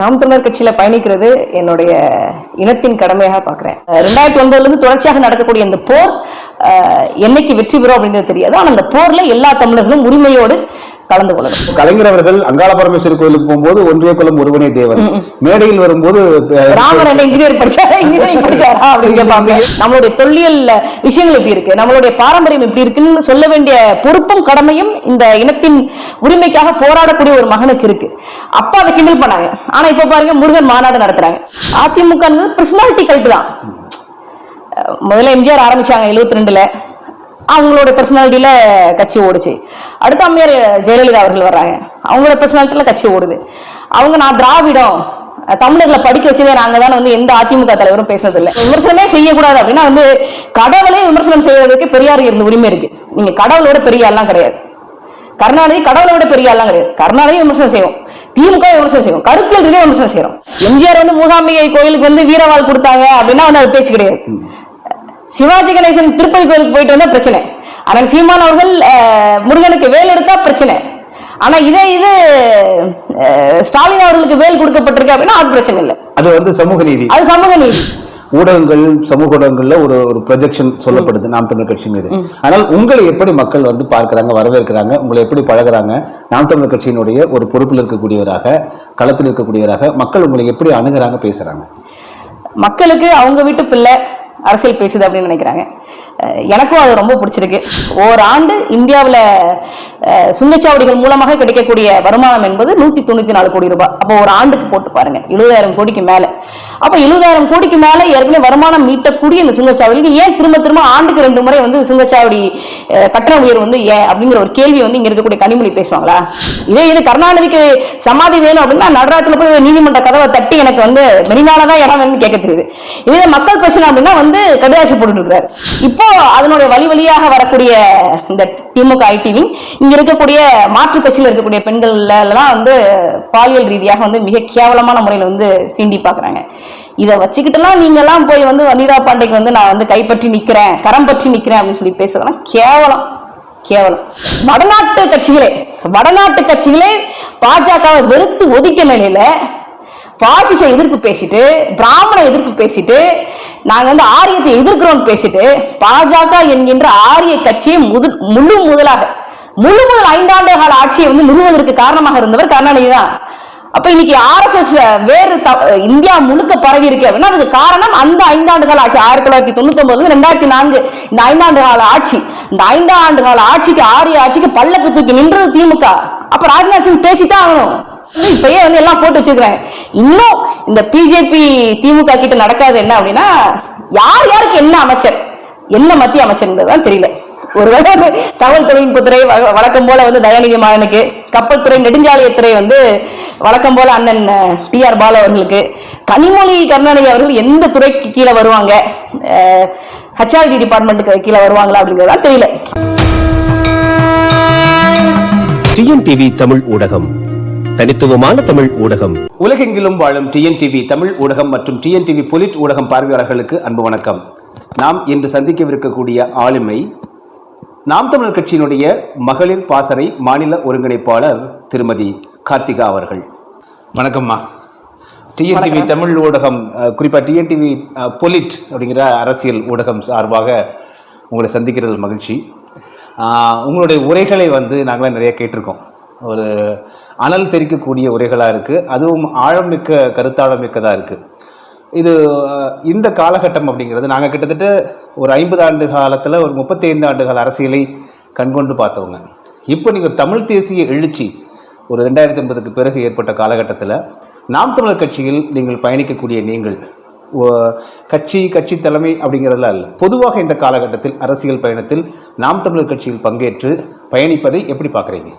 நாம் தமிழர் கட்சியில பயணிக்கிறது என்னுடைய இனத்தின் கடமையாக பார்க்கிறேன். ரெண்டாயிரத்தி ஒன்பதுல இருந்து தொடர்ச்சியாக நடக்கக்கூடிய இந்த போர் என்னைக்கு வெற்றி பெறும் அப்படின்றது தெரியாது. ஆனா அந்த போர்ல எல்லா தமிழர்களும் உரிமையோடு கலந்து கொள்ளணும். கலைஞர் அவர்கள் அங்காள பரமேஸ்வரர் கோயிலுக்கு போகும்போது ஒன்றிய குலம் ஒருவனே தேவன். மேடையில் வரும்போது ராமர் என்ன இன்ஜினியர் படிச்சாரா? இன்ஜினியரிங் படிச்சாரா? அப்படின்னு கேட்பாங்க நம்மளுடைய தொல்லியல் விஷயங்கள் எப்படி இருக்கு? நம்மளுடைய பாரம்பரியம் எப்படி இருக்குன்னு சொல்ல வேண்டிய பொறுப்பும் கடமையும் இந்த இனத்தின் உரிமைக்காக போராடக்கூடிய ஒரு மகனுக்கு இருக்கு. அப்ப அதை கிண்டல் பண்ணாங்க. ஆனா இப்ப பாருங்க முருகன் மாநாடு நடத்துறாங்க. அதிமுக பர்சனாலிட்டி கல்ட்டு தான் முதல்ல எம்ஜிஆர் ஆரம்பிச்சாங்க 72 ரெண்டுல. அவங்களோட பர்சனாலிட்டியில கட்சி ஓடுச்சு. அடுத்த அம்மையார் ஜெயலலிதா அவர்கள் வர்றாங்க. அவங்களோட பர்சனாலிட்டியில கட்சி ஓடுது. அவங்க நான் திராவிடம் தமிழர்களை படிக்க வச்சதே நாங்க தான் வந்து எந்த அதிமுக தலைவரும் பேசினது இல்லை விமர்சனமே செய்யக்கூடாது அப்படின்னா வந்து கடவுளே விமர்சனம் செய்யறதுக்கு பெரியாருக்கு இருந்த உரிமை இருக்கு. நீங்க கடவுளோட பெரிய கிடையாது. கருணாநிதி கடவுளை விட பெரிய கிடையாது. கருணாநிதி விமர்சனம் செய்வோம். திமுக விமர்சனம் செய்வோம். கருத்தில் ரீதியா விமர்சனம் செய்யறோம். எம்ஜிஆர் வந்து மூகாம்பிகை கோயிலுக்கு வந்து வீரவாள் கொடுத்தாங்க அப்படின்னா வந்து அது பேச்சு கிடையாது. சிவாஜி கணேசன் திருப்பதி கோயிலுக்கு போயிட்டு வந்தா பிரச்சனை. ஆனால் சீமான் அவர்கள் முருகனுக்கு வேல் எடுத்தா பிரச்சனை. ஆனா இதே இது ஸ்டாலின் அவர்களுக்கு வேல் கொடுக்கப்பட்டிருக்கு அப்படின்னா அது பிரச்சனை இல்லை. அது வந்து சமூக நீதி. அது சமூக நீதி. ஊடகங்கள் சமூக ஊடகங்கள்ல ஒரு ஒரு ப்ரொஜெக்ஷன் சொல்லப்படுது நாம் தமிழர் கட்சி மீது. ஆனால் உங்களை எப்படி மக்கள் வந்து பார்க்கறாங்க வரவேற்கிறாங்க உங்களை எப்படி பழகுறாங்க நாம் தமிழர் கட்சியினுடைய ஒரு பொறுப்பில் இருக்கக்கூடியவராக களத்தில் இருக்கக்கூடியவராக மக்கள் உங்களை எப்படி அணுகுறாங்க பேசுறாங்க? மக்களுக்கு அவங்க வீட்டு பிள்ளை அரசியல் பேசுது அப்படின்னு நினைக்கிறாங்க. எனக்கும் அது ரொம்ப பிடிச்சிருக்கு. ஓராண்டு இந்தியாவில் சுங்கச்சாவடிகள் மூலமாக கிடைக்கக்கூடிய வருமானம் என்பது நூற்றி தொண்ணூத்தி நாலு கோடி ரூபாய். அப்போ ஒரு ஆண்டுக்கு போட்டு பாருங்க. எழுபதாயிரம் கோடிக்கு மேல. அப்போ எழுபதாயிரம் கோடிக்கு மேல ஏற்கனவே வருமானம் மீட்டக்கூடிய இந்த சுங்கச்சாவடிக்கு ஏன் திரும்ப திரும்ப ஆண்டுக்கு ரெண்டு முறை வந்து சுங்கச்சாவடி கட்டண உயர்வு வந்து ஏன் அப்படிங்கிற ஒரு கேள்வி வந்து இங்கே இருக்கக்கூடிய கனிமொழி பேசுவாங்களா? இதே இது கருணாநிதிக்கு சமாதி வேணும் அப்படின்னா நடராத்துல போய் நீதிமன்ற கதவை தட்டி எனக்கு வந்து மெரினால தான் இடம் வேணும்னு கேட்க தெரியுது. இதே மக்கள் பிரச்சனை அப்படின்னா வந்து வந்து போட்டுட்டு இருக்காரு இப்போ அதனுடைய வழி வழியாக வரக்கூடிய இந்த திமுக ஐடிவி இங்க இருக்கக்கூடிய மாற்று கட்சியில் இருக்கக்கூடிய பெண்கள்ல எல்லாம் வந்து பாலியல் ரீதியாக வந்து மிக கேவலமான முறையில வந்து சீண்டி பாக்குறாங்க இதை வச்சுக்கிட்டுலாம் நீங்க எல்லாம் போய் வந்து வனிதா பாண்டைக்கு வந்து நான் வந்து கைப்பற்றி நிக்கிறேன் கரம் பற்றி நிக்கிறேன் அப்படின்னு சொல்லி பேசுறதெல்லாம் கேவலம். கேவலம். வடநாட்டு கட்சிகளே வடநாட்டு கட்சிகளே பாஜகவை வெறுத்து ஒதுக்க நிலையில பாசிச எதிர்ப்பு பேசிட்டு பிராமண எதிர்ப்பு பேசிட்டு நாங்க வந்து ஆரியத்தை எதிர்க்கிறோம் பேசிட்டு பாஜக என்கின்ற ஆரிய கட்சியை முது முழு முதலாக முழு முதல் ஐந்தாண்டு கால ஆட்சியை வந்து நிறுவதற்கு காரணமாக இருந்தவர் கருணாநிதி தான். அப்ப இன்னைக்கு ஆர்எஸ்எஸ் வேறு த- இந்தியா முழுக்க பரவி இருக்கு அப்படின்னா அதுக்கு காரணம் அந்த ஐந்தாண்டு கால ஆட்சி ஆயிரத்தி தொள்ளாயிரத்தி தொண்ணூத்தி ஒன்பதுல ரெண்டாயிரத்தி நான்கு இந்த ஐந்தாண்டு கால ஆட்சி. இந்த ஐந்தாண்டு கால ஆட்சிக்கு ஆரிய ஆட்சிக்கு பல்லக்கு தூக்கி நின்றது திமுக. அப்ப ராஜ்நாத் சிங் பேசித்தான் ஆகணும். இப்பயே வந்து எல்லாம் போட்டு வச்சிருக்கிறாங்க இன்னும் இந்த பிஜேபி திமுக கிட்ட நடக்காது என்ன அப்படின்னா யார் யாருக்கு என்ன அமைச்சர்? என்ன மத்திய அமைச்சர்ன்றதுதான் தெரியல. ஒருவேளை தகவல் தொழில்நுட்பத்துறை வழக்கம் போல வந்து தயாநிதி மாறனுக்கு கப்பல் துறை நெடுஞ்சாலையத்துறை வந்து வழக்கம் போல அண்ணன் டி ஆர் பாலு அவர்களுக்கு கனிமொழி கருணாநிதி அவர்கள் எந்த துறைக்கு கீழே வருவாங்க? ஹெச்ஆர்டி டிபார்ட்மெண்ட்டுக்கு கீழே வருவாங்களா அப்படிங்கிறதா தெரியல. டிஎன்டிவி தமிழ் ஊடகம். தனித்துவமான தமிழ் ஊடகம். உலகெங்கிலும் வாழும் டிஎன்டிவி தமிழ் ஊடகம் மற்றும் டிஎன்டிவி பொலிட் ஊடகம் பார்வையாளர்களுக்கு அன்பு வணக்கம். நாம் இன்று சந்திக்கவிருக்கக்கூடிய ஆளுமை நாம் தமிழர் கட்சியினுடைய மகளிர் பாசறை மாநில ஒருங்கிணைப்பாளர் திருமதி கார்த்திகா அவர்கள். வணக்கம்மா. டிஎன்டிவி தமிழ் ஊடகம் அஹ், குறிப்பா டிஎன்டிவி பொலிட் அப்படிங்கிற அரசியல் ஊடகம் சார்பாக உங்களை சந்திக்கிறது மகிழ்ச்சி. ஆஹ், உங்களுடைய உரைகளை வந்து நாங்களாம் நிறைய கேட்டிருக்கோம். ஒரு அனல் தெரிக்கக்கூடிய உரைகளாக இருக்குது அதுவும் ஆழமிக்க கருத்தாழமிக்கதாக இருக்குது இது இந்த காலகட்டம் அப்படிங்கிறது நாங்கள் கிட்டத்தட்ட ஒரு ஐம்பது ஆண்டு காலத்தில் ஒரு முப்பத்தைந்து ஆண்டு கால அரசியலை கண்கொண்டு பார்த்தவங்க. இப்போ நீங்கள் தமிழ் தேசிய எழுச்சி ஒரு ரெண்டாயிரத்தி ஐம்பதுக்கு பிறகு ஏற்பட்ட காலகட்டத்தில் நாம் தமிழர் கட்சியில் நீங்கள் பயணிக்கக்கூடிய நீங்கள் கட்சி கட்சி தலைமை அப்படிங்கிறதுலாம் இல்லை. பொதுவாக இந்த காலகட்டத்தில் அரசியல் பயணத்தில் நாம் தமிழர் கட்சியில் பங்கேற்று பயணிப்பதை எப்படி பார்க்குறீங்க?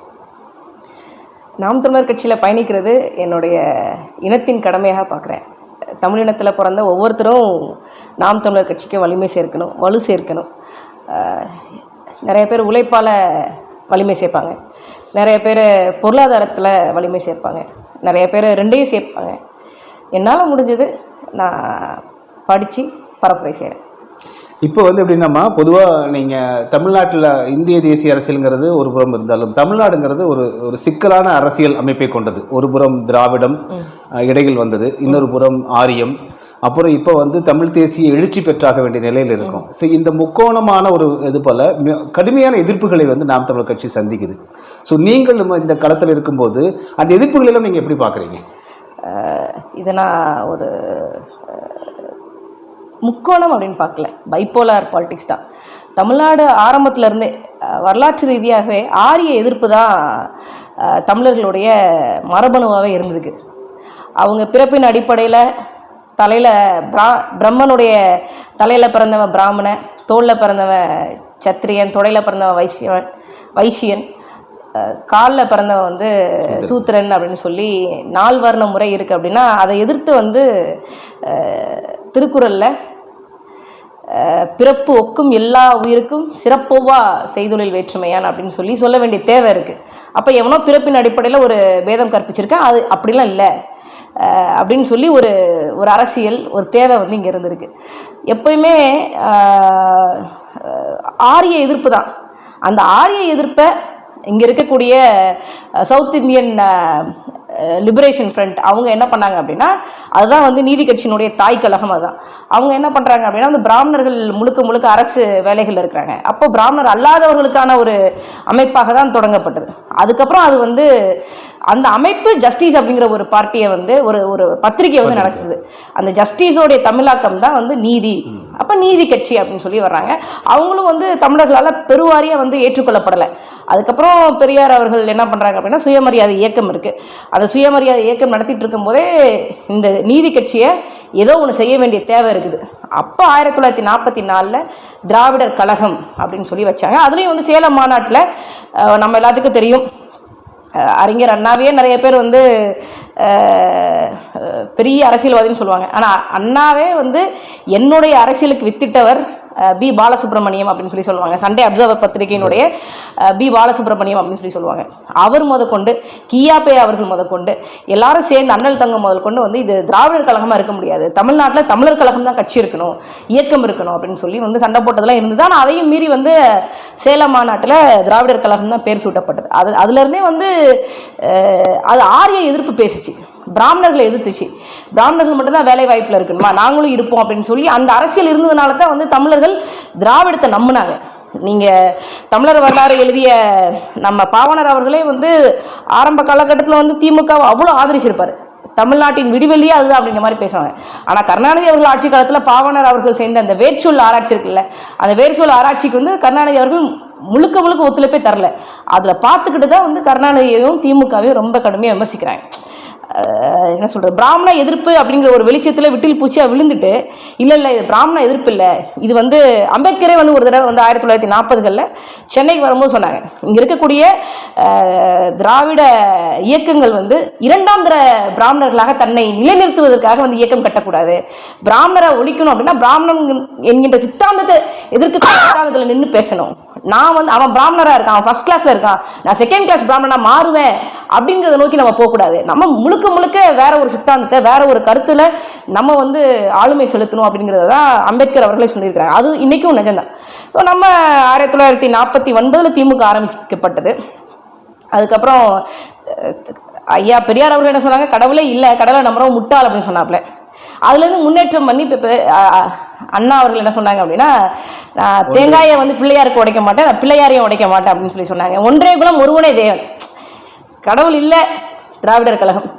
நாம் தமிழர் கட்சியில் பயணிக்கிறது என்னுடைய இனத்தின் கடமையாக பார்க்குறேன். தமிழினத்தில் பிறந்த ஒவ்வொருத்தரும் நாம் தமிழர் கட்சிக்கு வலிமை சேர்க்கணும் வலு சேர்க்கணும். நிறைய பேர் உழைப்பால் வலிமை சேர்ப்பாங்க. நிறைய பேர் பொருளாதாரத்தில் வலிமை சேர்ப்பாங்க. நிறைய பேர் ரெண்டையும் சேர்ப்பாங்க. என்னால் முடிஞ்சது நான் படித்து பரப்புரை செய்கிறேன் இப்போ வந்து எப்படின்னாமா பொதுவாக நீங்கள் தமிழ்நாட்டில் இந்திய தேசிய அரசியலுங்கிறது ஒரு புறம் இருந்தாலும் தமிழ்நாடுங்கிறது ஒரு ஒரு சிக்கலான அரசியல் அமைப்பை கொண்டது. ஒரு புறம் திராவிடம் இடையில் வந்தது. இன்னொரு புறம் ஆரியம். அப்புறம் இப்போ வந்து தமிழ் தேசிய எழுச்சி பெற்றாக வேண்டிய நிலையில் இருக்கும். ஸோ இந்த முக்கோணமான ஒரு இது போல கடுமையான எதிர்ப்புகளை வந்து நாம் தமிழர் கட்சி சந்திக்குது. ஸோ நீங்கள் இந்த களத்தில் இருக்கும்போது அந்த எதிர்ப்புகளை எல்லாம் நீங்கள் எப்படி பார்க்குறீங்க? இதை நான் ஒரு முக்கோணம் அப்படின்னு பார்க்கல. பைப்போலார் பாலிடிக்ஸ் தான். தமிழ்நாடு ஆரம்பத்துல இருந்தே வரலாற்று ரீதியாகவே ஆரிய எதிர்ப்பு தான் தமிழர்களுடைய மரபணுவாகவே இருந்திருக்கு. அவங்க பிறப்பின் அடிப்படையில் தலையில் பிரா பிரம்மனுடைய தலையில் பிறந்தவன் பிராமணன் தோளில் பிறந்தவன் சத்திரியன் தொடையில் பிறந்தவன் வைசியவன் வைசியன் காலில் பிறந்தவன் வந்து சூத்திரன். அப்படின்னு சொல்லி நால் வர்ண முறை இருக்குது அப்படின்னா அதை எதிர்த்து வந்து திருக்குறளில் பிறப்பு ஒக்கும் எல்லா உயிருக்கும் சிறப்போவா செய்தொழில் வேற்றுமையான் அப்படின்னு சொல்லி சொல்ல வேண்டிய தேவை இருக்குது அப்போ எவனோ பிறப்பின் அடிப்படையில் ஒரு பேதம் கற்பிச்சிருக்கேன் அது அப்படிலாம் இல்லை. அப்படின்னு சொல்லி ஒரு ஒரு அரசியல் ஒரு தேவை வந்து இங்கே இருந்திருக்கு. எப்பயுமே ஆரிய எதிர்ப்பு தான். அந்த ஆரிய எதிர்ப்பை இங்கே இருக்கக்கூடிய சவுத் இந்தியன் லிபரேஷன் ஃப்ரண்ட் அவங்க என்ன பண்ணாங்க அப்படின்னா அதுதான் வந்து நீதி கட்சியினுடைய தாய் கழகம் அதுதான். அவங்க என்ன பண்ணுறாங்க அப்படின்னா அந்த பிராமணர்கள் முழுக்க முழுக்க அரசு வேலைகளில் இருக்கிறாங்க. அப்போ பிராமணர் அல்லாதவர்களுக்கான ஒரு அமைப்பாக தான் தொடங்கப்பட்டது. அதுக்கப்புறம் அது வந்து அந்த அமைப்பு ஜஸ்டிஸ் அப்படிங்கிற ஒரு பார்ட்டியை வந்து ஒரு ஒரு பத்திரிகை வந்து நடக்குது அந்த ஜஸ்டிஸோடைய தமிழாக்கம் தான் வந்து நீதி. அப்போ நீதி கட்சி அப்படின்னு சொல்லி வர்றாங்க. அவங்களும் வந்து தமிழர்களால் பெருவாரியாக வந்து ஏற்றுக்கொள்ளப்படலை. அதுக்கப்புறம் பெரியார் அவர்கள் என்ன பண்ணுறாங்க அப்படின்னா சுயமரியாதை இயக்கம் இருக்குது அந்த சுயமரியாதை இயக்கம் நடத்திட்டு இருக்கும்போதே இந்த நீதி கட்சியை ஏதோ ஒன்று செய்ய வேண்டிய தேவை இருக்குது. அப்போ ஆயிரத்தி தொள்ளாயிரத்தி நாற்பத்தி நாலில் திராவிடர் கழகம் அப்படின்னு சொல்லி வச்சாங்க. அதுலேயும் வந்து சேலம் மாநாட்டில் நம்ம எல்லாத்துக்கும் தெரியும். அறிஞர் அண்ணாவே நிறைய பேர் வந்து பெரிய அரசியல்வாதின்னு சொல்லுவாங்க. ஆனால் அண்ணாவே வந்து என்னுடைய அரசியலுக்கு வித்திட்டவர் பி பாலசுப்ரமணியம் அப்படின்னு சொல்லி சொல்லுவாங்க. சண்டே அப்சர்வர் பத்திரிகையினுடைய பி பாலசுப்ரமணியம் அப்படின்னு சொல்லி சொல்லுவாங்க. அவர் முதற்கொண்டு கியாபே அவர்கள் முதற்கொண்டு எல்லாரும் சேர்ந்து அண்ணல் தங்கம் முதல் கொண்டு வந்து இது திராவிடர் கழகமாக இருக்க முடியாது. தமிழ்நாட்டில் தமிழர் கழகம் தான் கட்சி இருக்கணும் இயக்கம் இருக்கணும் அப்படின்னு சொல்லி வந்து சண்டை போட்டதெல்லாம் இருந்தது. ஆனால் அதையும் மீறி வந்து சேலம் மாநாட்டில் திராவிடர் கழகம் தான் பேர் சூட்டப்பட்டது. அது அதுலேருந்தே வந்து அது ஆரிய எதிர்ப்பு பேசிச்சு. பிராமணர்களை எதிர்த்துச்சு. பிராமணர்கள் மட்டும்தான் வேலை வாய்ப்பில் இருக்கணுமா நாங்களும் இருப்போம் அப்படின்னு சொல்லி அந்த அரசியல் இருந்ததுனால தான் வந்து தமிழர்கள் திராவிடத்தை நம்பினாங்க. நீங்கள் தமிழர் வரலாறு எழுதிய நம்ம பாவனர் அவர்களே வந்து ஆரம்ப காலகட்டத்தில் வந்து திமுகவை அவ்வளோ ஆதரிச்சிருப்பார். தமிழ்நாட்டின் விடிவெளியே அதுதான் அப்படிங்கிற மாதிரி பேசுவாங்க. ஆனால் கருணாநிதி அவர்கள் ஆட்சி காலத்தில் பாவனர் அவர்கள் சேர்ந்த அந்த வேர்ச்சொல் ஆராய்ச்சி இருக்குல்ல அந்த வேர்ச்சொல் ஆராய்ச்சிக்கு வந்து கருணாநிதி அவர்கள் முழுக்க முழுக்க ஒத்துழைப்பே தரல. அதில் பார்த்துக்கிட்டு தான் வந்து கருணாநிதியையும் திமுகவையும் ரொம்ப கடுமையாக விமர்சிக்கிறாங்க. என்ன சொல்கிறது பிராமண எதிர்ப்பு அப்படிங்கிற ஒரு வெளிச்சத்தில் விட்டில் பூச்சியாக விழுந்துட்டு இல்லை இல்லை இது பிராமண எதிர்ப்பு இல்லை. இது வந்து அம்பேத்கரே வந்து ஒரு தடவை வந்து ஆயிரத்தி தொள்ளாயிரத்தி நாற்பதுகளில் சென்னைக்கு வரும்போது சொன்னாங்க. இங்கே இருக்கக்கூடிய திராவிட இயக்கங்கள் வந்து இரண்டாம் தர பிராமணர்களாக தன்னை நிலைநிறுத்துவதற்காக வந்து இயக்கம் கட்டக்கூடாது. பிராமணரை ஒழிக்கணும் அப்படின்னா பிராமணன் என்கின்ற சித்தாந்தத்தை எதிர்க்க சித்தாந்தத்தில் நின்று பேசணும். நான் வந்து அவன் பிராமணராக இருக்கான் அவன் ஃபஸ்ட் கிளாஸில் இருக்கான். நான் செகண்ட் கிளாஸ் பிராமணனாக மாறுவேன் அப்படிங்கிறத நோக்கி நம்ம போகக்கூடாது. நம்ம முழுக்க முழுக்க வேற ஒரு சித்தாந்தத்தை வேற ஒரு கருத்தில் நம்ம வந்து ஆளுமை செலுத்தணும் அப்படிங்கிறத தான் அம்பேத்கர் அவர்களே சொல்லியிருக்காங்க அது இன்னைக்கும் நிஜம்தான். ஸோ நம்ம ஆயிரத்தி தொள்ளாயிரத்தி நாற்பத்தி ஒன்பதில் திமுக ஆரம்பிக்கப்பட்டது. அதுக்கப்புறம் ஐயா பெரியார் அவர்கள் என்ன சொன்னாங்க? கடவுளே இல்லை கடவுளை நம்புறோம் முட்டாள் அப்படின்னு சொன்னாப்ல அதுலேருந்து முன்னேற்றம் பண்ணி இப்போ அண்ணா அவர்கள் என்ன சொன்னாங்க அப்படின்னா நான் தேங்காயை வந்து பிள்ளையாருக்கு உடைக்க மாட்டேன் நான் பிள்ளையாரையும் உடைக்க மாட்டேன் அப்படின்னு சொல்லி சொன்னாங்க. ஒன்றே குலம் ஒருவனே தேவன். கடவுள் இல்லை திராவிடர் கழகம்.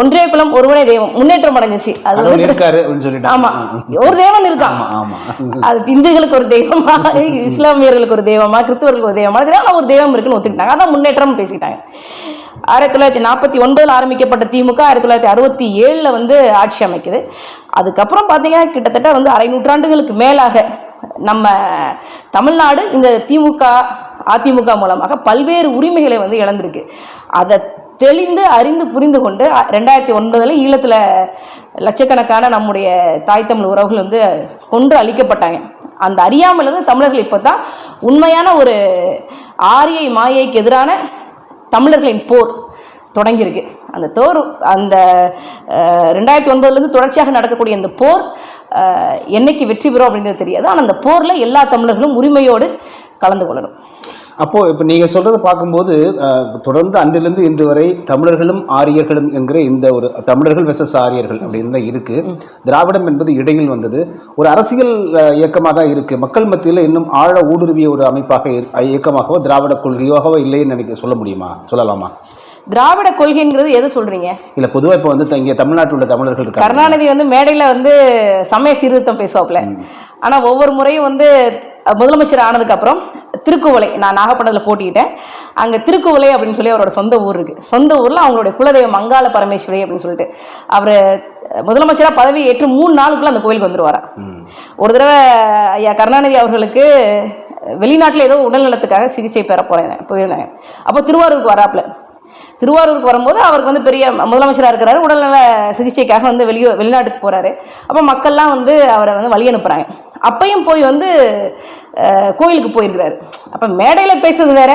ஒன்றே குலம் ஒருவனே தெய்வம். முன்னேற்றம் அடைஞ்சிச்சு. அது வந்து இருக்காரு ஆமா. ஒரு தேவன் இருக்கான். அது இந்துக்களுக்கு ஒரு தெய்வமா இஸ்லாமியர்களுக்கு ஒரு தெய்வமா கிறிஸ்துவர்களுக்கு ஒரு தெய்வமா இதெல்லாம் ஒரு தெய்வம் இருக்குன்னு ஒத்துக்கிட்டாங்க. அதான் முன்னேற்றம் பேசிக்கிட்டாங்க. ஆயிரத்தி தொள்ளாயிரத்தி நாற்பத்தி ஒன்பதில் ஆரம்பிக்கப்பட்ட திமுக ஆயிரத்தி தொள்ளாயிரத்தி அறுபத்தி ஏழில் வந்து ஆட்சி அமைக்குது. அதுக்கப்புறம் பார்த்தீங்கன்னா கிட்டத்தட்ட வந்து அரை நூற்றாண்டுகளுக்கு மேலாக நம்ம தமிழ்நாடு இந்த திமுக அதிமுக மூலமாக பல்வேறு உரிமைகளை வந்து இழந்திருக்கு. அதை தெளிந்து அறிந்து புரிந்து கொண்டு ரெண்டாயிரத்தி ஒன்பதில் ஈழத்தில் லட்சக்கணக்கான நம்முடைய தாய் தமிழ் உறவுகள் வந்து கொன்று அழிக்கப்பட்டாங்க. அந்த அறியாமலிருந்து தமிழர்கள் இப்போ தான் உண்மையான ஒரு ஆரியை மாயைக்கு எதிரான தமிழர்களின் போர் தொடங்கியிருக்கு. அந்த தோர் அந்த ரெண்டாயிரத்தி ஒன்பதுலேருந்து தொடர்ச்சியாக நடக்கக்கூடிய இந்த போர் என்னைக்கு வெற்றி பெறும் அப்படின்றது தெரியாது. ஆனால் அந்த போரில் எல்லா தமிழர்களும் உரிமையோடு கலந்து கொள்ளணும். அப்போ இப்போ நீங்க சொல்றதை பார்க்கும்போது தொடர்ந்து அன்றிலிருந்து இன்று வரை தமிழர்களும் ஆரியர்களும் என்கிற இந்த ஒரு தமிழர்கள் வெசஸ் ஆரியர்கள் அப்படின்னு இருக்கு. திராவிடம் என்பது இடையில் வந்தது. ஒரு அரசியல் இயக்கமாக தான் இருக்கு. மக்கள் மத்தியில் இன்னும் ஆழ ஊடுருவிய ஒரு அமைப்பாக இயக்கமாகவோ திராவிட கொள்கையாகவோ இல்லைன்னு நினைக்க சொல்ல முடியுமா? சொல்லலாமா? திராவிட கொள்கைங்கிறது எதை சொல்றீங்க? இல்ல பொதுவா இப்போ வந்து இங்க தமிழ்நாட்டில் உள்ள தமிழர்கள் இருக்காங்க. கருணாநிதி வந்து மேடையில் வந்து சமய சீர்திருத்தம் பேசுவாப்புல. ஆனால் ஒவ்வொரு முறையும் வந்து முதலமைச்சர் ஆனதுக்கு அப்புறம் திருக்குவளை நான் நாகப்பட்டினத்தில் போட்டிக்கிட்டேன் அங்கே திருக்குவளை அப்படின்னு சொல்லி அவரோட சொந்த ஊர் இருக்கு. சொந்த ஊரில் அவங்களுடைய குலதெய்வம் மங்காள பரமேஸ்வரி அப்படின்னு சொல்லிட்டு. அவர் முதலமைச்சராக பதவி ஏற்று மூணு நாளுக்குள்ள அந்த கோயிலுக்கு வந்துருவாராம் ம். ஒரு தடவை ஐயா கருணாநிதி அவர்களுக்கு வெளிநாட்டில் ஏதோ உடல்நலத்துக்காக சிகிச்சை பெற போறேன் போயிருந்தாங்க. அப்போ திருவாரூருக்கு வராப்புல. திருவாரூருக்கு வரும்போது அவருக்கு வந்து பெரிய முதலமைச்சராக இருக்கிறாரு. உடல்நல சிகிச்சைக்காக வந்து வெளியே வெளிநாட்டுக்கு போறாரு. அப்போ மக்கள்லாம் வந்து அவரை வந்து வழி அனுப்புறாங்க. அப்பையும் போய் வந்து கோயிலுக்கு போயிருக்கிறாரு. அப்போ மேடையில் பேசுறது வேற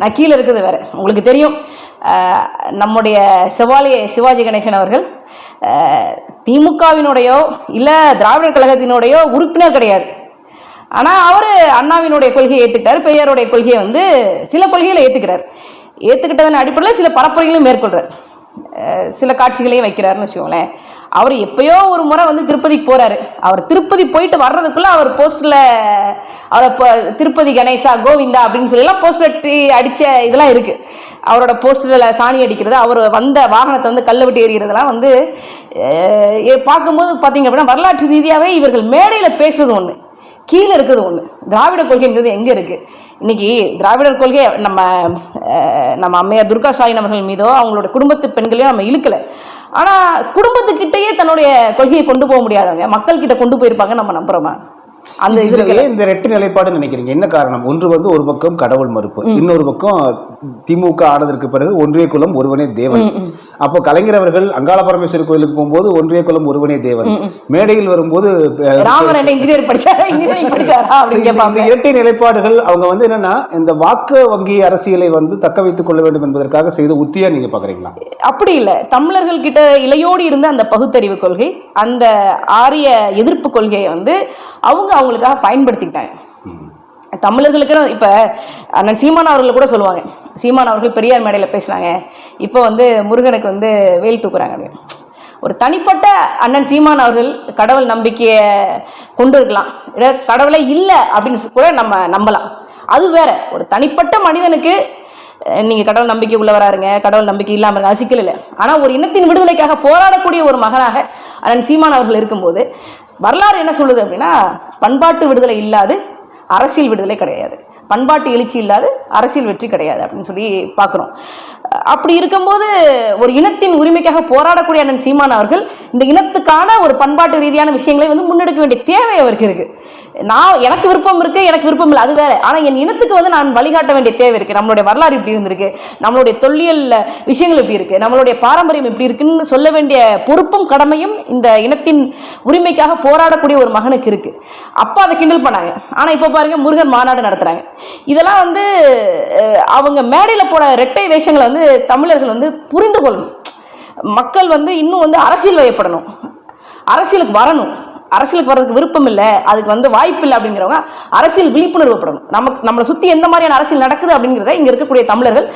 நான் கீழே இருக்கிறது வேற. உங்களுக்கு தெரியும் நம்முடைய செவாலி சிவாஜி கணேசன் அவர்கள் திமுகவினுடையோ இல்லை திராவிடர் கழகத்தினுடையோ உறுப்பினர் கிடையாது. ஆனால் அவர் அண்ணாவினுடைய கொள்கையை ஏற்றுக்கிட்டாரு பெரியாருடைய கொள்கையை வந்து சில கொள்கைகளை ஏற்றுக்கிறார் ஏற்றுக்கிட்டதன் அடிப்படையில் சில பரப்புரைகளையும் மேற்கொள்கிறார் சில காட்சிகளையும் வைக்கிறாருன்னு வச்சுக்கோங்களேன். அவர் எப்பயோ ஒரு முறை வந்து திருப்பதிக்கு போறாரு. அவர் திருப்பதி போயிட்டு வர்றதுக்குள்ள அவர் போஸ்டர்ல அவரை இப்போ திருப்பதி கணேசா கோவிந்தா அப்படின்னு சொல்லலாம் போஸ்டர் அடிச்ச இதெல்லாம் இருக்கு. அவரோட போஸ்டரில் சாணி அடிக்கிறது அவர் வந்த வாகனத்தை வந்து கல்லை விட்டு எறிகிறதெல்லாம் வந்து பார்க்கும்போது பார்த்தீங்க அப்படின்னா வரலாற்று ரீதியாகவே இவர்கள் மேடையில் பேசுறது ஒன்று கீழே இருக்கிறது ஒன்று திராவிட கொள்கைங்கிறது எங்கே இருக்குது இன்னைக்கு திராவிடர் கொள்கை நம்ம நம்ம அம்மையார் துர்கா ஸ்டாலின் அவர்கள் மீதோ அவங்களோட குடும்பத்து பெண்களையும் நம்ம இழுக்கலை. ஆனால் குடும்பத்துக்கிட்டேயே தன்னுடைய கொள்கையை கொண்டு போக முடியாதவங்க மக்கள்கிட்ட கொண்டு போயிருப்பாங்க நம்ம நம்புறோமா? அந்த இது இதுல இருக்குல்ல. ஏன் இந்த ரெட்டு நிலைப்பாடு நினைக்கிறீங்க? என்ன காரணம்? ஒன்று வந்து ஒரு பக்கம் கடவுள் மறுப்பு இன்னொரு பக்கம் திமுக ஆனதற்கு பிறகு ஒன்றிய குலம் ஒருவனே தேவன். அப்போ கலைஞர் அவர்கள் அங்காள பரமேஸ்வரி கோயிலுக்கு போகும்போது ஒன்றிய குலம் ஒருவனே தேவன். மேடையில் வரும்போது இரட்டை நிலைப்பாடுகள் அவங்க வந்து என்னன்னா இந்த வாக்கு வங்கி அரசியலை வந்து தக்க வைத்துக் கொள்ள வேண்டும் என்பதற்காக செய்த உத்தியா நீங்க பாக்குறீங்களா? அப்படி இல்லை. தமிழர்கள் கிட்ட இலையோடு இருந்த அந்த பகுத்தறிவு கொள்கை அந்த ஆரிய எதிர்ப்பு கொள்கையை வந்து அவங்க அவங்களுக்காக பயன்படுத்திக்கிட்டாங்க தமிழர்களுக்கு இப்போ அண்ணன் சீமான் அவர்கள் கூட சொல்லுவாங்க. சீமான் அவர்கள் பெரியார் மேடையில் பேசுனாங்க. இப்போ வந்து முருகனுக்கு வந்து வெயில் தூக்குறாங்க அப்படின்னு. ஒரு தனிப்பட்ட அண்ணன் சீமான் அவர்கள் கடவுள் நம்பிக்கையை கொண்டு இருக்கலாம். கடவுளே இல்லை அப்படின்னு கூட நம்ம நம்பலாம். அது வேற. ஒரு தனிப்பட்ட மனிதனுக்கு நீங்கள் நீங்க கடவுள் நம்பிக்கை உள்ளவராக இருங்க கடவுள் நம்பிக்கை இல்லாமல் இருங்க அது சிக்கல் இல்லை. ஆனா ஒரு இனத்தின் விடுதலைக்காக போராடக்கூடிய ஒரு மகனாக அண்ணன் சீமான் அவர்கள் இருக்கும்போது வரலாறு என்ன சொல்லுது அப்படின்னா பண்பாட்டு விடுதலை இல்லாது அரசியல் விடுதலை கிடையாது. பண்பாட்டு எழுச்சி இல்லாது அரசியல் வெற்றி கிடையாது அப்படின்னு சொல்லி பார்க்குறோம். அப்படி இருக்கும்போது ஒரு இனத்தின் உரிமைக்காக போராடக்கூடிய அண்ணன் சீமான் அவர்கள் இந்த இனத்துக்கான ஒரு பண்பாட்டு ரீதியான விஷயங்களை வந்து முன்னெடுக்க வேண்டிய தேவை அவருக்கு இருக்குது நான் எனக்கு விருப்பம் இருக்குது எனக்கு விருப்பம் இல்லை அது வேற. ஆனால் என் இனத்துக்கு வந்து நான் வழிகாட்ட வேண்டிய தேவை இருக்குது நம்மளுடைய வரலாறு இப்படி இருந்திருக்கு நம்மளுடைய தொல்லியல் விஷயங்கள் இப்படி இருக்குது நம்மளுடைய பாரம்பரியம் இப்படி இருக்குன்னு சொல்ல வேண்டிய பொறுப்பும் கடமையும் இந்த இனத்தின் உரிமைக்காக போராடக்கூடிய ஒரு மகனுக்கு இருக்குது அப்போ அதை கிண்டல் பண்ணாங்க. ஆனால் இப்போ பாருங்க முருகன் மாநாடு நடத்துகிறாங்க இதெல்லாம் வந்து அவங்க மேடையில் போன ரெட்டை வேஷங்களை வந்து தமிழர்கள் வந்து புரிந்து கொள்ளணும். மக்கள் வந்து இன்னும் வந்து அரசியல் வயப்படணும். அரசியலுக்கு வரணும். அரசியலுக்கு வர்றதுக்கு விருப்பம் இல்லை அதுக்கு வந்து வாய்ப்பு இல்லை அப்படிங்கிறவங்க அரசியல் விழிப்புணர்வு படணும். நமக்கு நம்மளை சுற்றி எந்த மாதிரியான அரசியல் நடக்குது அப்படிங்கிறத இங்கே இருக்கக்கூடிய தமிழர்கள்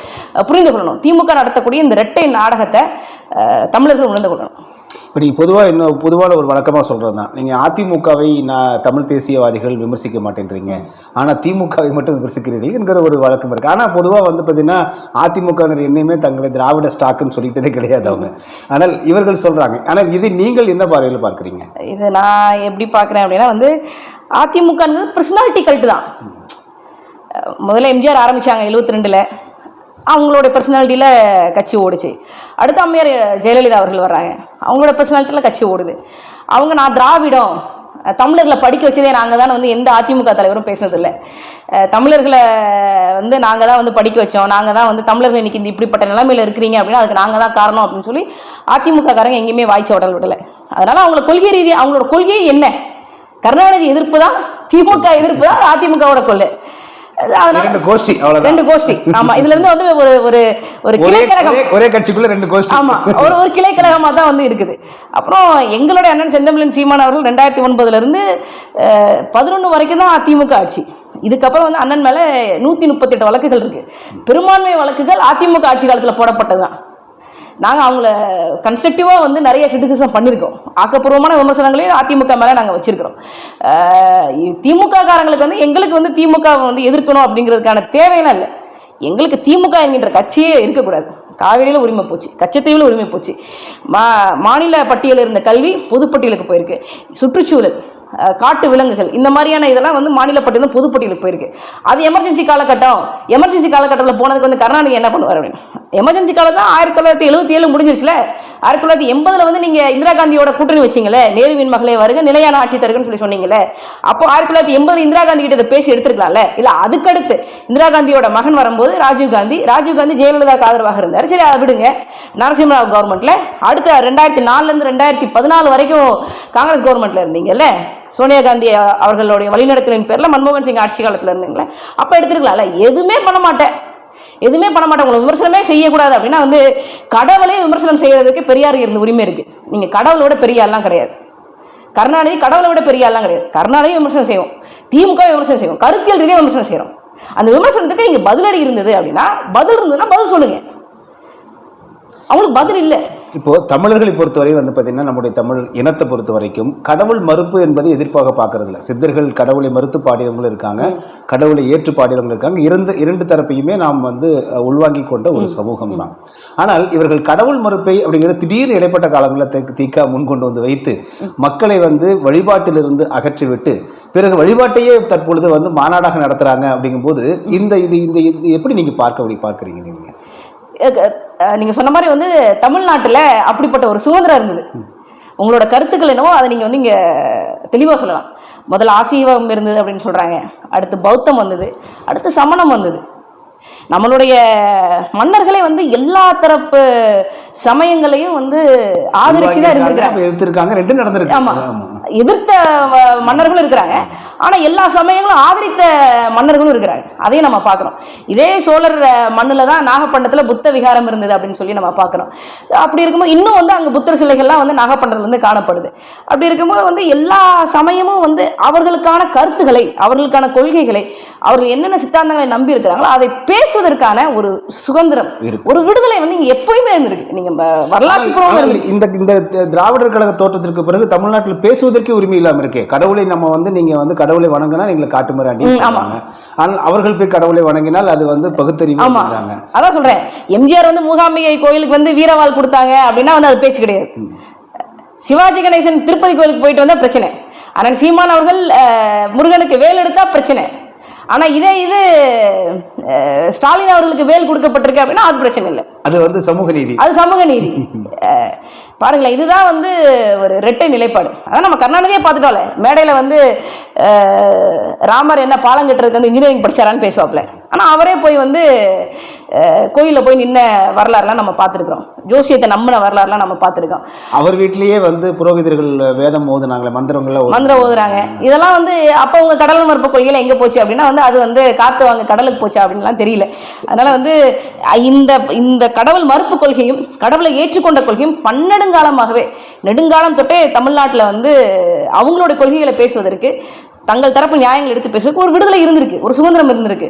புரிந்து கொள்ளணும். திமுக நடத்தக்கூடிய இந்த ரெட்டை நாடகத்தை தமிழர்கள் உணர்ந்து கொள்ளணும். இப்போ நீங்கள் பொதுவாக இன்னும் பொதுவான ஒரு வழக்கமாக சொல்கிறது தான் நீங்கள் அதிமுகவை நான் தமிழ் தேசியவாதிகள் விமர்சிக்க மாட்டேன்றீங்க. ஆனால் திமுகவை மட்டும் விமர்சிக்கிறீர்கள் என்கிற ஒரு வழக்கம் இருக்குது ஆனால் பொதுவாக வந்து பார்த்தீங்கன்னா அதிமுகவினர் என்னையுமே தங்களை திராவிட ஸ்டாக்குன்னு சொல்லிட்டதே கிடையாது அவங்க. ஆனால் இவர்கள் சொல்கிறாங்க ஆனால் இது நீங்கள் என்ன பார்வையில் பார்க்குறீங்க? இது நான் எப்படி பார்க்குறேன் அப்படின்னா வந்து அதிமுகங்கிறது பர்சனாலிட்டி கல்ட்டு தான். முதல்ல எம்ஜிஆர் ஆரம்பிச்சாங்க எழுபத்தி ரெண்டில். அவங்களோட பர்சனாலிட்டியில் கட்சி ஓடுச்சு. அடுத்து அம்மையார் ஜெயலலிதா அவர்கள் வர்றாங்க. அவங்களோட பர்சனாலிட்டியில் கட்சி ஓடுது. அவங்க நான் திராவிடம் தமிழர்களை படிக்க வச்சதே நாங்கள் தான் வந்து எந்த அதிமுக தலைவரும் பேசினதில்லை. தமிழர்களை வந்து நாங்கள் தான் வந்து படிக்க வச்சோம். நாங்கள் தான் வந்து தமிழர்கள் இன்றைக்கி இந்த இப்படிப்பட்ட நிலைமையில் இருக்கிறீங்க அப்படின்னா அதுக்கு நாங்கள் தான் காரணம் அப்படின்னு சொல்லி அதிமுக காரங்க எங்கேயுமே வாய்ச்சி உடல் விடலை. அதனால் அவங்கள கொள்கை ரீதி அவங்களோட கொள்கை என்ன? கருணாநிதி எதிர்ப்பு தான் திமுக எதிர்ப்பு தான் அதிமுகவோட கொள்ளை கோஷ்டி ரெண்டு கோஷ்டி. ஆமா இதுல இருந்து வந்து ஒரு ஒரு ஒரு கிளை கழகம் ஒரே- கட்சிக்குள்ள ரெண்டு கோஷ்டி. ஆமா ஒரு ஒரு கிளை கழகமா தான் வந்து இருக்குது. அப்புறம் எங்களுடைய அண்ணன் செந்தமிழன் சீமான் அவர்கள் ரெண்டாயிரத்தி ஒன்பதுல இருந்து பதினொன்று வரைக்கும் தான் அதிமுக ஆட்சி. இதுக்கப்புறம் வந்து அண்ணன் மேல நூத்தி முப்பத்தெட்டு வழக்குகள் இருக்கு. பெரும்பான்மை வழக்குகள் அதிமுக ஆட்சி காலத்துல போடப்பட்டதுதான். நாங்கள் அவங்கள கன்ஸ்ட்ரக்டிவாக வந்து நிறைய கிரிட்டிசிசம் பண்ணியிருக்கோம் ஆக்கப்பூர்வமான விமர்சனங்களையும் அதிமுக மேலே நாங்கள் வச்சிருக்கிறோம். திமுக காரங்களுக்கு வந்து எங்களுக்கு வந்து திமுக வந்து எதிர்க்கணும் அப்படிங்கிறதுக்கான தேவையெல்லாம் இல்லை. எங்களுக்கு திமுக என்கின்ற கட்சியே இருக்கக்கூடாது. காவிரியில் உரிமை போச்சு கச்சத்தீவில் உரிமை போச்சு. மா மாநில பட்டியலில் இருந்த கல்வி பொதுப்பட்டியலுக்கு போயிருக்கு. சுற்றுச்சூழல் காட்டு விலங்குகள். இந்த மாதிரியான இதெல்லாம் வந்து மாநில பட்டியல் பொதுப்பட்டியலுக்கு போயிருக்கு. அது எமர்ஜென்சி காலகட்டம். எமர்ஜென்சி காலகட்டத்தில் போனதுக்கு வந்து கருணாநிதி என்ன பண்ணுவார் அப்படின்னு. எமர்ஜென்சி காலம் தான் ஆயிரத்தி தொள்ளாயிரத்தி எழுபத்தி ஏழு முடிஞ்சிருச்சுல. ஆயிரத்தி தொள்ளாயிரத்தி எண்பதுல வந்து நீங்க இந்திரா காந்தியோட கூட்டணி வச்சீங்களே நேருவின் மகளே வருக நிலையான ஆட்சி தருகன்னு சொல்லி சொன்னீங்களே அப்போ ஆயிரத்தி தொள்ளாயிரத்தி எண்பது இந்திரா காந்தி கிட்ட இதை பேசி எடுத்துருக்கலாம்ல. இல்ல அதுக்கடுத்து இந்திரா காந்தியோட மகன் வரும்போது ராஜீவ் காந்தி ராஜீவ் காந்தி ஜெயலலிதாக்கு ஆதரவாக இருந்தார். சரி அதை விடுங்க. நரசிம்மராவ் கவர்மெண்ட்ல அடுத்த ரெண்டாயிரத்தி நாலுல இருந்து ரெண்டாயிரத்தி பதினாலு வரைக்கும் காங்கிரஸ் கவர்மெண்ட்ல இருந்தீங்கல்ல. சோனியா காந்தி அவர்களுடைய வழிநடத்தலின் பேரில் மன்மோகன் சிங் ஆட்சி காலத்தில் இருந்தீங்களே அப்போ எடுத்துருக்கலாம்ல. எதுவுமே பண்ண மாட்டேன். எதுவுமே பண்ண மாட்டேன். உங்களை விமர்சனமே செய்யக்கூடாது அப்படின்னா வந்து கடவுளே விமர்சனம் செய்யறதுக்கு பெரியாருக்கு இருந்த உரிமை இருக்கு. நீங்க கடவுளோட விட ஆள்லாம் கிடையாது. கருணாநிதி கடவுளை விட பெரிய கிடையாது. கருணாநிதி விமர்சனம் செய்வோம். திமுக விமர்சனம் செய்வோம். கருத்தியல் ரீதியாக விமர்சனம் செய்கிறோம் அந்த விமர்சனத்துக்கு நீங்க பதிலடி இருந்தது அப்படின்னா பதில் இருந்ததுன்னா பதில் சொல்லுங்க. அவங்களுக்கு பதில் இல்லை. இப்போ தமிழர்களை பொறுத்தவரை வந்து பார்த்தீங்கன்னா நம்முடைய தமிழ் இனத்தை பொறுத்த வரைக்கும் கடவுள் மறுப்பு என்பதை எதிர்ப்பாக பார்க்கறது இல்ல சித்தர்கள் கடவுளை மறுத்து பாடியவங்களும் இருக்காங்க. கடவுளை ஏற்று பாடியவங்களும் இருக்காங்க. இரண்டு இரண்டு தரப்பையுமே நாம் வந்து அஹ், உள்வாங்கிக் கொண்ட ஒரு சமூகம் தான் ஆனால் இவர்கள் கடவுள் மறுப்பை அப்படிங்கிற திடீர் இடைப்பட்ட காலங்களில் தி- திக முன் கொண்டு வந்து வைத்து மக்களை வந்து வழிபாட்டிலிருந்து அகற்றிவிட்டு பிறகு வழிபாட்டையே தற்பொழுது வந்து மாநாடாக நடத்துறாங்க அப்படிங்கும்போது இந்த இது இந்த இது எப்படி நீங்க பார்க்க அப்படி பார்க்குறீங்க நீங்க? அஹ் அஹ் நீங்க சொன்ன மாதிரி வந்து தமிழ்நாட்டுல அப்படிப்பட்ட ஒரு சுதந்திரம் இருந்தது. உங்களோட கருத்துக்கள் என்னவோ அதை நீங்க வந்து இங்க தெளிவா சொல்லலாம். முதல்ல ஆசீவகம் இருந்தது அப்படின்னு சொல்றாங்க. அடுத்து பௌத்தம் வந்தது. அடுத்து சமணம் வந்தது. நம்மளுடைய மன்னர்களே வந்து எல்லா தரப்பு சமயங்களையும் வந்து ஆதரிச்சு தான் இருந்திருக்கிறாங்க. எதிர்த்திருக்காங்க ரெண்டு நடந்திருக்கு. ஆமா. எதிர்த்த மன்னர்களும் இருக்கிறாங்க. ஆனா எல்லா சமயங்களும் ஆதரித்த மன்னர்களும் இருக்கிறாங்க. அதையும் நம்ம பார்க்கிறோம் இதே சோழர் மண்ணுல தான் நாகப்பட்டினத்துல புத்த விகாரம் இருந்தது அப்படின்னு சொல்லி நம்ம பார்க்கிறோம் அப்படி இருக்கும்போது இன்னும் வந்து அங்க புத்தர் சிலைகள்லாம் வந்து நாகப்பட்டினத்துல இருந்து காணப்படுது. அப்படி இருக்கும்போது வந்து எல்லா சமயமும் வந்து அவர்களுக்கான கருத்துக்களை அவர்களுக்கான கொள்கைகளை அவர்கள் என்னென்ன சித்தாந்தங்களை நம்பி இருக்கிறாங்களோ அதை பேசுவதற்கான ஒரு சுதந்திரம். ஒரு விடுதலை வந்து எப்பயுமே இருந்திருக்கு. நீங்க வரலாற்று இந்த இந்த திராவிடர் கழக தோற்றத்திற்கு பிறகு தமிழ்நாட்டில் பேசுவதற்கே உரிமை இல்லாம இருக்கே. கடவுளை நம்ம வந்து நீங்க வந்து கடவுளை வணங்கினா நீங்களை காட்டு மிராண்டி. ஆனால் அவர்கள் போய் கடவுளை வணங்கினால் அது வந்து பகுத்தறிவு அதான் சொல்றேன். எம்ஜிஆர் வந்து மூகாம்பிகை கோயிலுக்கு வந்து வீரவாள் கொடுத்தாங்க அப்படின்னா வந்து அது பேச்சு கிடையாது. சிவாஜி கணேசன் திருப்பதி கோயிலுக்கு போயிட்டு வந்தா பிரச்சனை. ஆனால் சீமான் அவர்கள் முருகனுக்கு வேல் எடுத்தா பிரச்சனை. ஆனா இதே இது ஸ்டாலின் அவர்களுக்கு வேல் கொடுக்கப்பட்டிருக்கு அப்படின்னா அது பிரச்சனை இல்லை. அது வந்து சமூக நீதி. அது சமூக நீதி. பாருங்களேன் இதுதான் வந்து ஒரு இரட்டை நிலைப்பாடு. அதான் நம்ம கருணாநிதியே பார்த்துட்டோம்ல மேடையில் வந்து ராமர் என்ன பாலம் கட்டுறதுக்கு வந்து இன்ஜினியரிங் படிச்சாரான்னு பேசுவாப்ல ஆனால் அவரே போய் வந்து கோயிலில் போய் நின்ன வரலாறுலாம் நம்ம பார்த்துருக்குறோம். ஜோசியத்தை நம்பின வரலாறுலாம் நம்ம பார்த்துருக்கோம். அவர் வீட்டிலேயே வந்து புரோகிதர்கள் வேதம் ஓதுனாங்களே மந்திரங்கள்லாம் மந்திரம் ஓதுறாங்க. இதெல்லாம் வந்து அப்போ உங்க கடல் மறுப்பு கொள்கையில எங்க போச்சு அப்படின்னா வந்து அது வந்து காத்து வாங்க கடலுக்கு போச்சா அப்படின்லாம் தெரியல. அதனால வந்து இந்த இந்த கடவுள் மறுப்பு கொள்கையும் கடவுளை ஏற்றுக்கொண்ட கொள்கையும் நெடுங்காலமாகவே நெடுங்காலம் தொட்டே தமிழ்நாட்டில் வந்து அவங்களோட கொள்கைகளை பேசுவதற்கு தங்கள் தரப்பு நியாயங்கள் எடுத்து பேசுறதுக்கு ஒரு விடுதலை இருந்திருக்கு ஒரு சுதந்திரம் இருந்திருக்கு.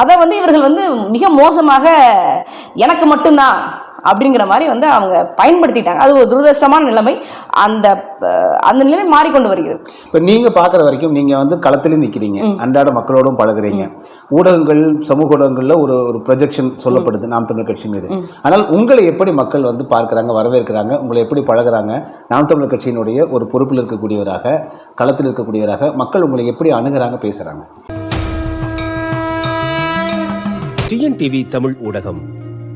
அதை வந்து இவர்கள் வந்து மிக மோசமாக எனக்கு மட்டும்தான் அப்படிங்கிற மாதிரி வந்து அவங்க பயன்படுத்திட்டாங்க. அது ஒரு துரதிருஷ்டமான நிலைமை. அந்த அந்த நிலைமை மாறிக்கொண்டு வருகிறது. இப்ப நீங்க பாக்குற வரைக்கும் நீங்க வந்து களத்திலே நிக்கிறீங்க. அன்றாட மக்களோடும் பழகுறீங்க. ஊடகங்கள் சமூக ஊடகங்கள்ல ஒரு ஒரு ப்ரொஜெக்ஷன் சொல்லப்படுது நாம் தமிழர் கட்சி மீது. ஆனால் உங்களை எப்படி மக்கள் வந்து பார்க்கறாங்க வரவேற்கிறாங்க உங்களை எப்படி பழகுறாங்க? நாம் தமிழர் கட்சியினுடைய ஒரு பொறுப்பில் இருக்கக்கூடியவராக களத்தில் இருக்கக்கூடியவராக மக்கள் உங்களை எப்படி அணுகுறாங்க பேசுறாங்க? டிஎன்டிவி தமிழ் ஊடகம்.